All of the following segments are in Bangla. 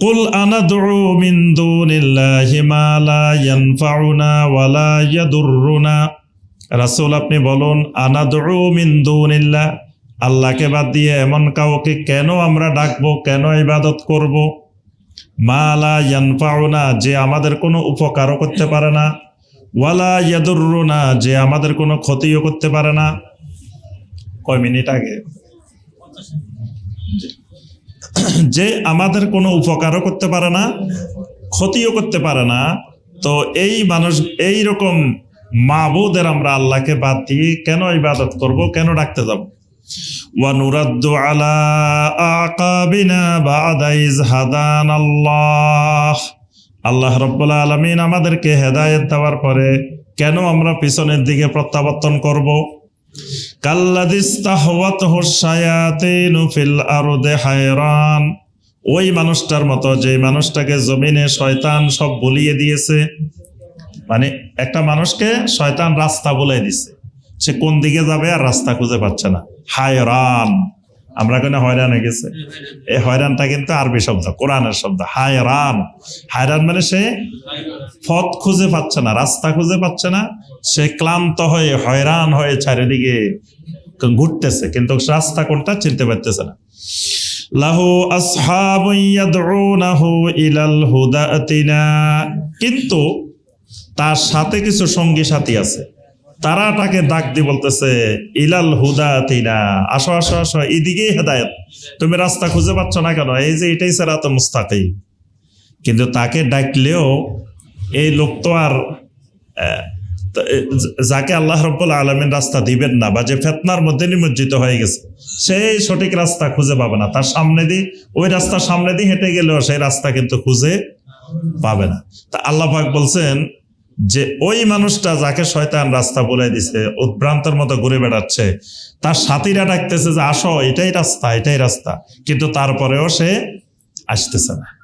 قل أندعو من دون الله ما لا ينفعنا ولا يضرنا রাসূল আপনি বলুন আনাদু মিন দুনিল্লাহ আল্লাহকে বাদ দিয়ে এমন কাউকে কেন আমরা ডাকবো কেন ইবাদত করব মালা ইয়ানফাউনা যে আমাদের কোনো উপকারও করতে পারে না ওয়ালা ইয়াদুররুনা যে আমাদের কোনো ক্ষতিও করতে পারে না কয় মিনিট আগে যে আমাদের কোনো উপকারও করতে পারে না ক্ষতিও করতে পারে না তো এই মানুষ এই রকম মাবুদের আমরা আল্লাহকে বাদ দিয়ে কেন ইবাদত করব কেন ডাকতে যাব ونرد على أعقابنا بعد إذ هدانا الله আল্লাহ রব্বুল আলমিন আমাদেরকে হেদায়েত দেওয়ার পরে কেন আমরা পিছনের দিকে প্রত্যাবর্তন করব হায়রান। ওই মানুষটার মতো যে মানুষটাকে জমিনে শয়তান সব বলিয়ে দিয়েছে মানে একটা মানুষকে শয়তান রাস্তা বলে দিছে। সে কোন দিকে যাবে আর রাস্তা খুঁজে পাচ্ছে না। হায়রান। আমরা কেন হয়রান হয়ে গেছে? এই হয়রানটা কিন্তু আরবি শব্দ কোরআনের শব্দ হায়রান। হায়রান মানে সে পথ খুঁজে পাচ্ছে না রাস্তা খুঁজে পাচ্ছে না সে ক্লান্ত হয়ে হয়রান হয়ে চারিদিকে ঘুরতেছে কিন্তু রাস্তা কোনটা চিনতে পারতেছে না। লাহু ইলাল কিন্তু তার সাথে কিছু সঙ্গী সাথী আছে। তারা তাকে ডাক দিয়ে বলতেছে, ইলাল হুদাতিনা আসো আসো আসো, এদিকেই হেদায়ত। তুমি রাস্তা খুঁজে পাচ্ছ না কেন? এই যে এটাই সেরা তো মুস্তাকি কিন্তু তাকে ডাকলেও এই লোক তো আর যাকে আল্লাহ রব্বুল আলমিন রাস্তা দিবেন না বা যে ফেতনার মধ্যে নিমজ্জিত হয়ে গেছে সেই সঠিক রাস্তা খুঁজে পাবে না। তার সামনে দিয়ে, ওই রাস্তার সামনে দিয়ে হেঁটে গেলেও সেই রাস্তা কিন্তু খুঁজে পাবে না। তা আল্লাহ পাক বলছেন যে ওই মানুষটা যাকে শয়তান রাস্তা বলে দিছে, উদ্ভ্রান্তর মতো ঘুরে বেড়াচ্ছে, তার সাথীরা ডাকতেছে যে, আসো, এটাই রাস্তা এটাই রাস্তা। কিন্তু তারপরেও সে আসতেছে না।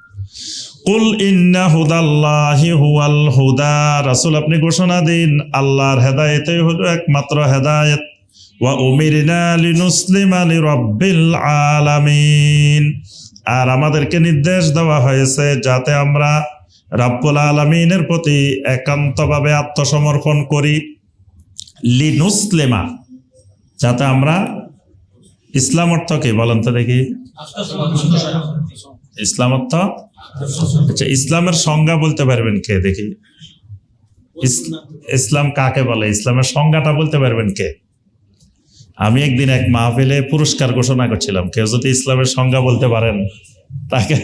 কুল ইন্না হুদাল্লাহি হুয়াল হুদা, রাসূল আপনি ঘোষণা দিন, আল্লাহর হেদায়েতই হলো একমাত্র হেদায়েত। ওয়া উমিরনা লিনুসলিমা লিরাব্বিল আলামিন। আর আমাদেরকে নির্দেশ দেওয়া হয়েছে যাতে আমরা রাব্বুল আলামিনের প্রতি একান্তভাবে আত্মসমর্পণ করি। লিনুসলেমা, যাতে আমরা ইসলাম অর্থ কি বলেন তো দেখি। ইসলাম অর্থ? আচ্ছা ইসলামের সংজ্ঞা বলতে পারবেন কে, দেখি। ইসলাম কাকে বলে? ইসলামের সংজ্ঞাটা বলতে পারবেন কে? আমি একদিন এক মাহফিলে পুরস্কার ঘোষণা করছিলাম, কেউ যদি ইসলামের সংজ্ঞা বলতে পারেন, তাকে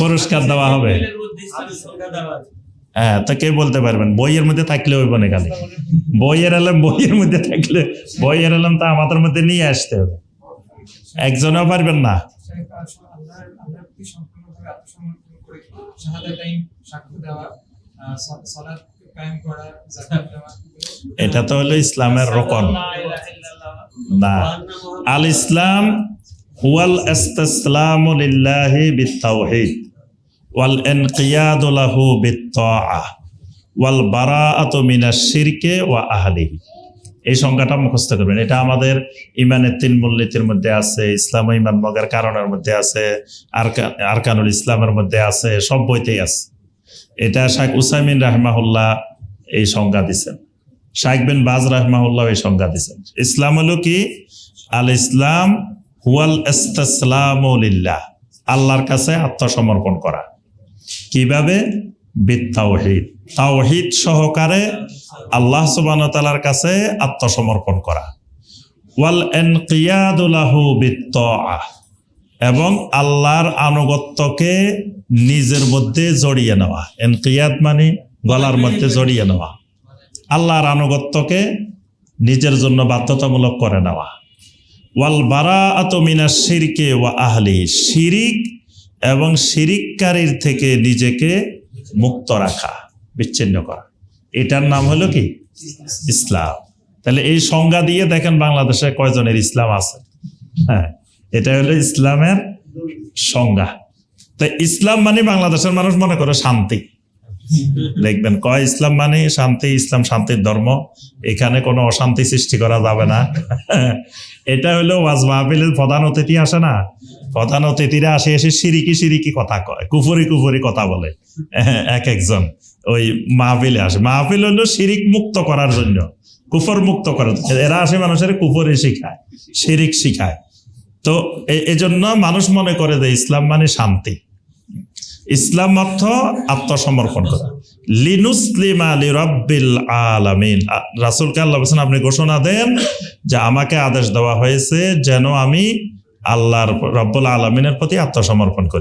পুরস্কার দেওয়া হবে। হ্যাঁ তা কে বলতে পারবেন? বইয়ের মধ্যে থাকলে ওই বনে খালি বইয়ের এলাম বইয়ের মধ্যে থাকলে, বইয়ের এলাম তা আমাদের মধ্যে নিয়ে আসতে হবে। একজনও পারবেন না। এটা তো হলো ইসলামের রকন। না। আল ইসলাম হুয়াল ইস্তিসলামু লিল্লাহি বিত্তাওহীদ, ওয়াল ওয়াল শিরকে ওয়া এই সংজ্ঞাটা মুখস্থ করবেন। এটা আমাদের ইমানের তিন মূলনীতির মধ্যে আছে, ইসলাম ইমান মগের কারণের মধ্যে আছে, আরকা- আরকানুল ইসলামের মধ্যে আছে, সব বইতেই আছে। এটা শাহ উসাইমিন রাহমাহুল্লাহ এই সংজ্ঞা শাইখ বিন বাজ রাহমাহুল্লাহ এই সংজ্ঞা দিছেন। ইসলাম হলো কি? আল ইসলাম হুয়াল আল্লাহর কাছে আত্মসমর্পণ করা। কীভাবে? বিত্তাওহিদ। তাওহিদ সহকারে আল্লাহ ওয়া কাছে আত্মসমর্পণ করা। ওয়াল ইনকিয়াদু লাহু বিত্তাআহ, এবং আল্লাহর আনুগত্যকে নিজের মধ্যে জড়িয়ে নেওয়া। এনকিয়াদ মানে গলার মধ্যে জড়িয়ে নেওয়া। আল্লাহর আনুগত্যকে নিজের জন্য বাধ্যতামূলক করে নেওয়া। ওয়াল বারা আতমিনা শিরকে ওয়া আহলি, শিরিক এবং শিরিককারীর থেকে নিজেকে মুক্ত রাখা, বিচ্ছিন্ন করা। এটার নাম হলো কি? ইসলাম। তাহলে এই সংজ্ঞা দিয়ে দেখেন বাংলাদেশে কয়জনের ইসলাম আছে। হ্যাঁ এটা হলো ইসলামের সংজ্ঞা। তো ইসলাম মানে বাংলাদেশের মানুষ মনে করে শান্তি। দেখবেন, কয় ইসলাম মানে? শান্তি, ইসলাম শান্তির ধর্ম। এখানে কোনো অশান্তি সৃষ্টি করা যাবে না। এটা হলো ওয়াজ মাহফিলের প্রধান অতিথি আসে না? প্রধান অতিথিরা আসে, এসে সিরিকি সিরিকি কথা কয়, কুফুরি কুফুরি কথা বলে। এক একজন ওই মাহফিলে আসে। মাহফিল হলো শিরিক মুক্ত করার জন্য। কুফর মুক্ত করার এরা আসে মানুষের কুফরি শিখায়, শিরিক শিখায়। তো এজন্য মানুষ মনে করে যে ইসলাম মানে শান্তি। ইসলাম অর্থ আত্মসমর্পণ করা। লিনুসলিম আলী রব্বিল আলামিন। রাসুলকে আল্লাহ বলছেন, আপনি ঘোষণা দেন যে আমাকে আদেশ দেওয়া হয়েছে যেন আমি আল্লাহর রব্বুল আলমিনের প্রতি আত্মসমর্পণ করি।